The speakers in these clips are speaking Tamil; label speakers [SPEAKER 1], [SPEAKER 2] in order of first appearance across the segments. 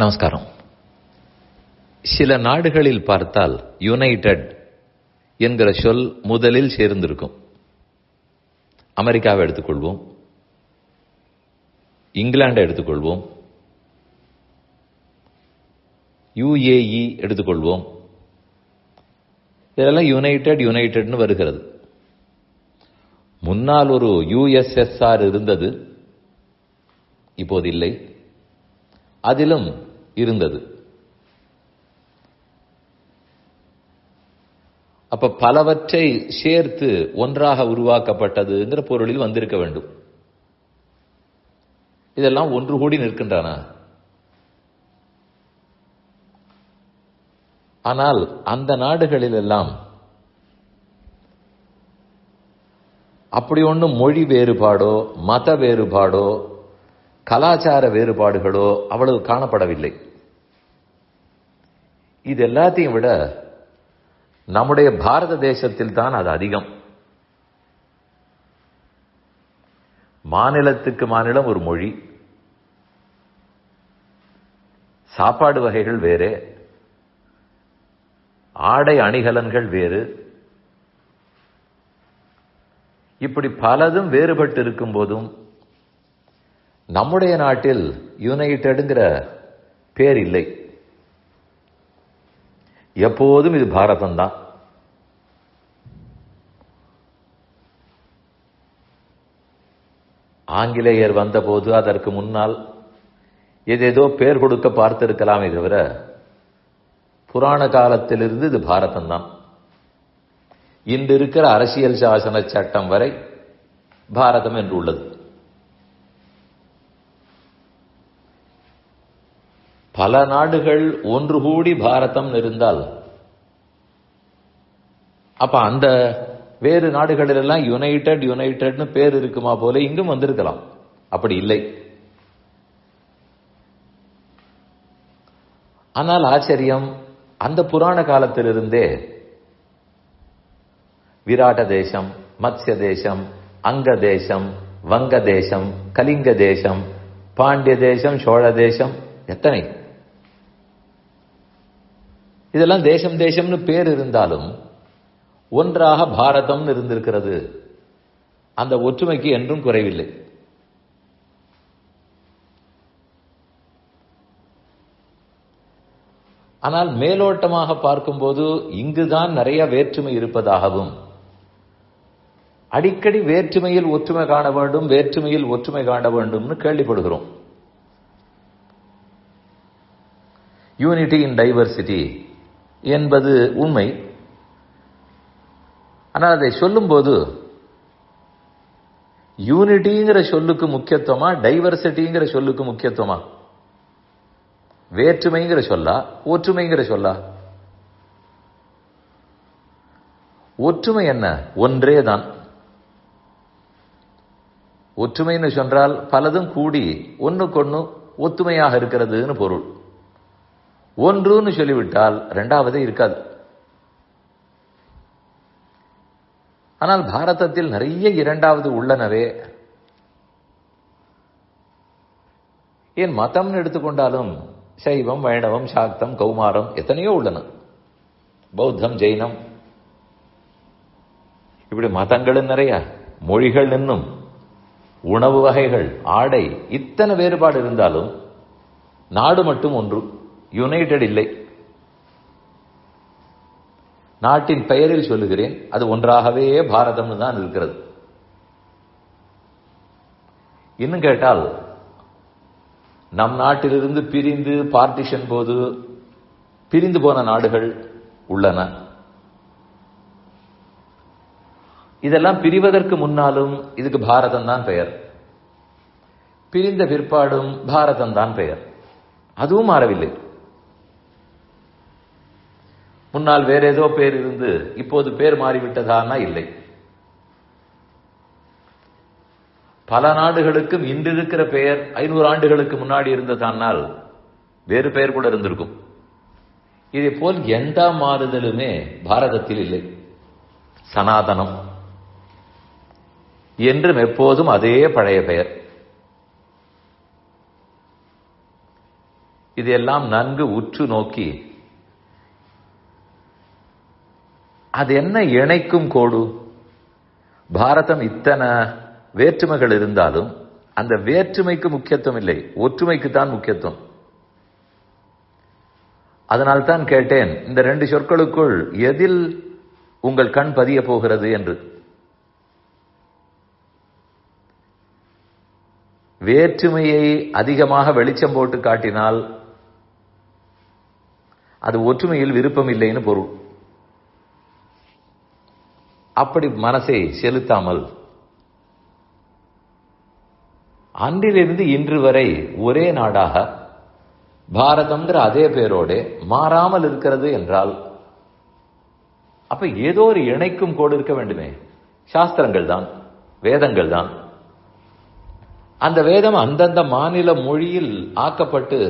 [SPEAKER 1] நமஸ்காரம். சில நாடுகளில் பார்த்தால் யுனைடெட் என்கிற சொல் முதலில் சேர்ந்திருக்கும். அமெரிக்காவை எடுத்துக்கொள்வோம். இங்கிலாண்டை எடுத்துக்கொள்வோம். யுஏஇ எடுத்துக்கொள்வோம். இதெல்லாம் யுனைடெட் யுனைடெட்னு வருகிறது. முன்னால் ஒரு யுஎஸ்எஸ்ஆர் இருந்தது. இப்போது இல்லை. அதிலும் இருந்தது. அப்ப பலவற்றை சேர்த்து ஒன்றாக உருவாக்கப்பட்டதுங்கிற பொருளில் வந்திருக்க வேண்டும். இதெல்லாம் ஒன்று கூடி நிற்கின்றன. ஆனால் அந்த நாடுகளில் எல்லாம் அப்படி ஒன்றும் மொழி வேறுபாடோ மத வேறுபாடோ கலாச்சார வேறுபாடுகளோ அவ்வளவு காணப்படவில்லை. இது எல்லாத்தையும் விட நம்முடைய பாரத தேசத்தில் தான் அது அதிகம். மாநிலத்துக்கு மாநிலம் ஒரு மொழி. சாப்பாடு வகைகள் வேறு. ஆடை அணிகலன்கள் வேறு. இப்படி பலதும் வேறுபட்டு இருக்கும் போதும் நம்முடைய நாட்டில் யுனைடெடுங்கிற பேர் இல்லை. எப்போதும் இது பாரதம்தான். ஆங்கிலேயர் வந்தபோது அதற்கு முன்னால் ஏதேதோ பேர் கொடுக்க பார்த்திருக்கலாமே தவிர புராண காலத்திலிருந்து இது பாரதம்தான். இன்று இருக்கிற அரசியல் சாசன சட்டம் வரை பாரதம் என்று உள்ளது. பல நாடுகள் ஒன்று கூடி பாரதம் இருந்தால் அப்ப அந்த வேறு நாடுகளிலெல்லாம் யுனைடெட் யுனைடெட்னு பேர் இருக்குமா போல இங்கும் வந்திருக்கலாம். அப்படி இல்லை. ஆனால் ஆச்சரியம் அந்த புராண காலத்திலிருந்தே விராட்ட தேசம் மத்ய தேசம் அங்க தேசம் வங்க தேசம் கலிங்க தேசம் பாண்டிய தேசம் சோழ தேசம் எத்தனை? இதெல்லாம் தேசம் தேசம்னு பேர் இருந்தாலும் ஒன்றாக பாரதம்னு இருந்திருக்கிறது. அந்த ஒற்றுமைக்கு என்றும் குறைவில்லை. ஆனால் மேலோட்டமாக பார்க்கும்போது இங்குதான் நிறைய வேற்றுமை இருப்பதாகவும் அடிக்கடி வேற்றுமையில் ஒற்றுமை காண வேண்டும் வேற்றுமையில் ஒற்றுமை காண வேண்டும்னு கேள்விப்படுகிறோம். யூனிட்டி இன் டைவர்சிட்டி என்பது உண்மை. ஆனால் அதை சொல்லும்போது யூனிட்டிங்கிற சொல்லுக்கு முக்கியத்துவமா டைவர்சிட்டிங்கிற சொல்லுக்கு முக்கியத்துவமா? வேற்றுமைங்கிற சொல்லா ஒற்றுமைங்கிற சொல்லா? ஒற்றுமை என்ன? ஒன்றே தான் ஒற்றுமைன்னு சொன்னால் பலதும் கூடி ஒன்றுக்கொன்று ஒத்துமையாக இருக்கிறதுன்னு பொருள். ஒன்றுன்னு சொல்லிவிட்டால் ரெண்டாவது இருக்காது. ஆனால் பாரதத்தில் நிறைய இரண்டாவது உள்ளனவே. ஏன் மதம்னு எடுத்துக்கொண்டாலும் சைவம் வைணவம் சாக்தம் கௌமாரம் எத்தனையோ உள்ளன. பௌத்தம் ஜெயினம் இப்படி மதங்களும் நிறைய மொழிகள் இன்னும் உணவு வகைகள் ஆடை இத்தனை வேறுபாடு இருந்தாலும் நாடு மட்டும் ஒன்று. யுனைடெட் இல்லை. நாட்டின் பெயரில் சொல்லுகிறேன் அது ஒன்றாகவே பாரதம்னு தான் இருக்கிறது. இன்னும் கேட்டால் நம் நாட்டிலிருந்து பிரிந்து பார்ட்டிஷன் போது பிரிந்து போன நாடுகள் உள்ளன. இதெல்லாம் பிரிவதற்கு முன்னாலும் இதுக்கு பாரதம் தான் பெயர். பிரிந்த பிற்பாடும் பாரதம் தான் பெயர். அதுவும் மாறவில்லை. முன்னால் வேற ஏதோ பேர் இருந்து இப்போது பேர் மாறிவிட்டதானா? இல்லை. பல நாடுகளுக்கும் இன்று இருக்கிற பெயர் ஐநூறு ஆண்டுகளுக்கு முன்னாடி இருந்ததானால் வேறு பெயர் கூட இருந்திருக்கும். இதே போல் எந்த மாறுதலுமே பாரதத்தில் இல்லை. சனாதனம் என்றும் எப்போதும் அதே பழைய பெயர். இதையெல்லாம் நன்கு உற்று நோக்கி அது என்ன இணைக்கும் கோடு? பாரதம் இத்தனை வேற்றுமைகள் இருந்தாலும் அந்த வேற்றுமைக்கு முக்கியத்துவம் இல்லை. ஒற்றுமைக்கு தான் முக்கியத்துவம் அதனால்தான் கேட்டேன் இந்த ரெண்டு சொற்களுக்குள் எதில் உங்கள் கண் பதிய போகிறது என்று. வேற்றுமையை அதிகமாக வெளிச்சம் போட்டு காட்டினால் அது ஒற்றுமையில் விருப்பம் இல்லைன்னு பொருள். அப்படி மனசை செலுத்தாமல். அன்றிலிருந்து இன்று வரை ஒரே நாடாக பாரதம்ங்கிற அதே பேரோடு மாறாமல் இருக்கிறது என்றால் அப்ப ஏதோ ஒரு இணைக்கும் கோடு இருக்க வேண்டுமே. சாஸ்திரங்கள் தான் வேதங்கள் தான். அந்த வேதம் அந்தந்த மாநில மொழியில் ஆக்கப்பட்டு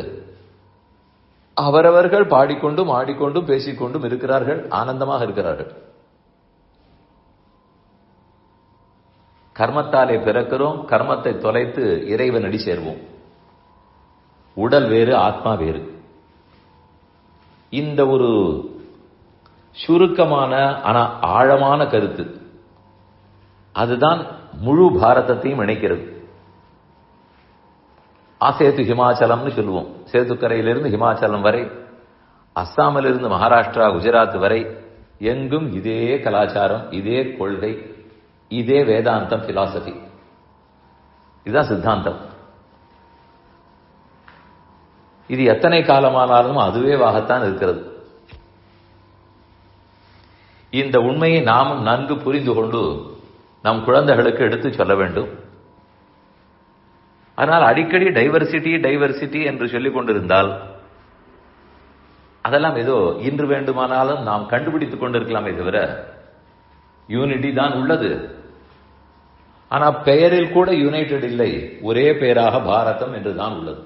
[SPEAKER 1] அவரவர்கள் பாடிக்கொண்டும் ஆடிக்கொண்டும் பேசிக்கொண்டும் இருக்கிறார்கள் ஆனந்தமாக இருக்கிறார்கள். கர்மத்தாலே பிறக்கிறோம் கர்மத்தை தொலைத்து இறைவனடி சேர்வோம். உடல் வேறு ஆத்மா வேறு. இந்த ஒரு சுருக்கமான ஆனா ஆழமான கருத்து அதுதான் முழு பாரதத்தையும் இணைக்கிறது. ஆசேத்து ஹிமாச்சலம்னு சொல்லுவோம். சேத்துக்கரையிலிருந்து ஹிமாச்சலம் வரை அஸ்ஸாமிலிருந்து மகாராஷ்டிரா குஜராத் வரை எங்கும் இதே கலாச்சாரம் இதே கொள்கை இதே வேதாந்தம் பிலாசபி இதுதான் சித்தாந்தம். இது எத்தனை காலமானாலும் அதுவே வாகத்தான் இருக்கிறது. இந்த உண்மையை நாமும் நன்கு புரிந்து கொண்டு நம் குழந்தைகளுக்கு எடுத்து சொல்ல வேண்டும். அதனால் அடிக்கடி டைவர்சிட்டி டைவர்சிட்டி என்று சொல்லிக் கொண்டிருந்தால் அதெல்லாம் ஏதோ இன்று வேண்டுமானாலும் நாம் கண்டுபிடித்துக் கொண்டிருக்கலாமே தவிர யூனிட்டி தான் உள்ளது. ஆனால் பெயரில் கூட யுனைடெட் இல்லை. ஒரே பெயராக பாரதம் என்றுதான் உள்ளது.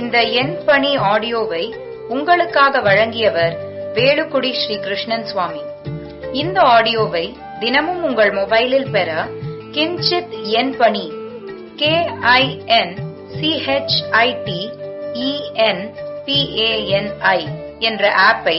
[SPEAKER 2] இந்த என் பணி ஆடியோவை உங்களுக்காக வழங்கியவர் வேலுக்குடி ஸ்ரீ கிருஷ்ணன் சுவாமி. இந்த ஆடியோவை தினமும் உங்கள் மொபைலில் பெற கிஞ்சித் எண் பணி கே ஐ என் சிஹெச்ஐடி இஎன் பிஏஎன்ஐ என்ற ஆப்பை